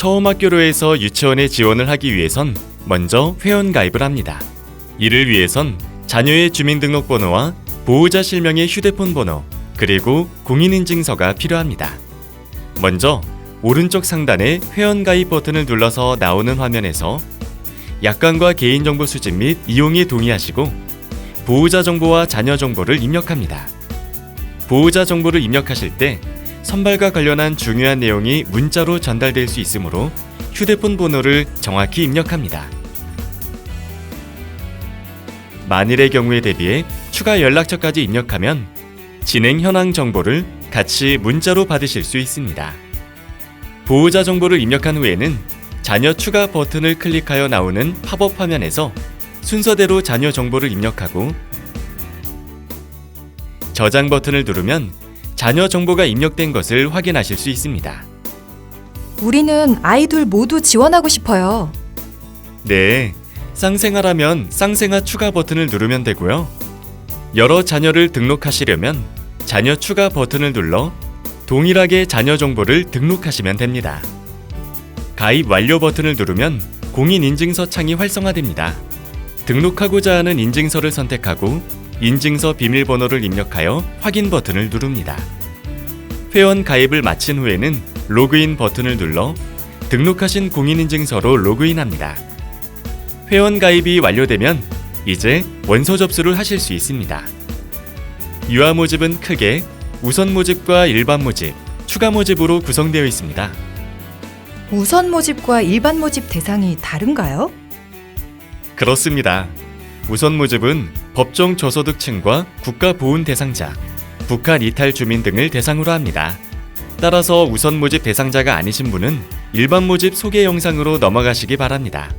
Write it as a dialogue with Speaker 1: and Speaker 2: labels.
Speaker 1: 처음 학교로 해서 유치원에 지원을 하기 위해선 먼저 회원 가입을 합니다. 이를 위해선 자녀의 주민등록번호와 보호자 실명의 휴대폰 번호, 그리고 공인인증서가 필요합니다. 먼저 오른쪽 상단의 회원 가입 버튼을 눌러서 나오는 화면에서 약관과 개인정보 수집 및 이용에 동의하시고 보호자 정보와 자녀 정보를 입력합니다. 보호자 정보를 입력하실 때 선발과 관련한 중요한 내용이 문자로 전달될 수 있으므로 휴대폰 번호를 정확히 입력합니다. 만일의 경우에 대비해 추가 연락처까지 입력하면 진행 현황 정보를 같이 문자로 받으실 수 있습니다. 보호자 정보를 입력한 후에는 자녀 추가 버튼을 클릭하여 나오는 팝업 화면에서 순서대로 자녀 정보를 입력하고 저장 버튼을 누르면 자녀 정보가 입력된 것을 확인하실 수 있습니다.
Speaker 2: 우리는 아이돌 모두 지원하고 싶어요.
Speaker 1: 네, 쌍생아라면 쌍생아 추가 버튼을 누르면 되고요. 여러 자녀를 등록하시려면 자녀 추가 버튼을 눌러 동일하게 자녀 정보를 등록하시면 됩니다. 가입 완료 버튼을 누르면 공인인증서 창이 활성화됩니다. 등록하고자 하는 인증서를 선택하고 인증서 비밀번호를 입력하여 확인 버튼을 누릅니다. 회원 가입을 마친 후에는 로그인 버튼을 눌러 등록하신 공인인증서로 로그인합니다. 회원 가입이 완료되면 이제 원서 접수를 하실 수 있습니다. 유아 모집은 크게 우선 모집과 일반 모집, 추가 모집으로 구성되어 있습니다.
Speaker 2: 우선 모집과 일반 모집 대상이 다른가요?
Speaker 1: 그렇습니다. 우선 모집은 법정 저소득층과 국가 보훈 대상자, 북한 이탈 주민 등을 대상으로 합니다. 따라서 우선 모집 대상자가 아니신 분은 일반 모집 소개 영상으로 넘어가시기 바랍니다.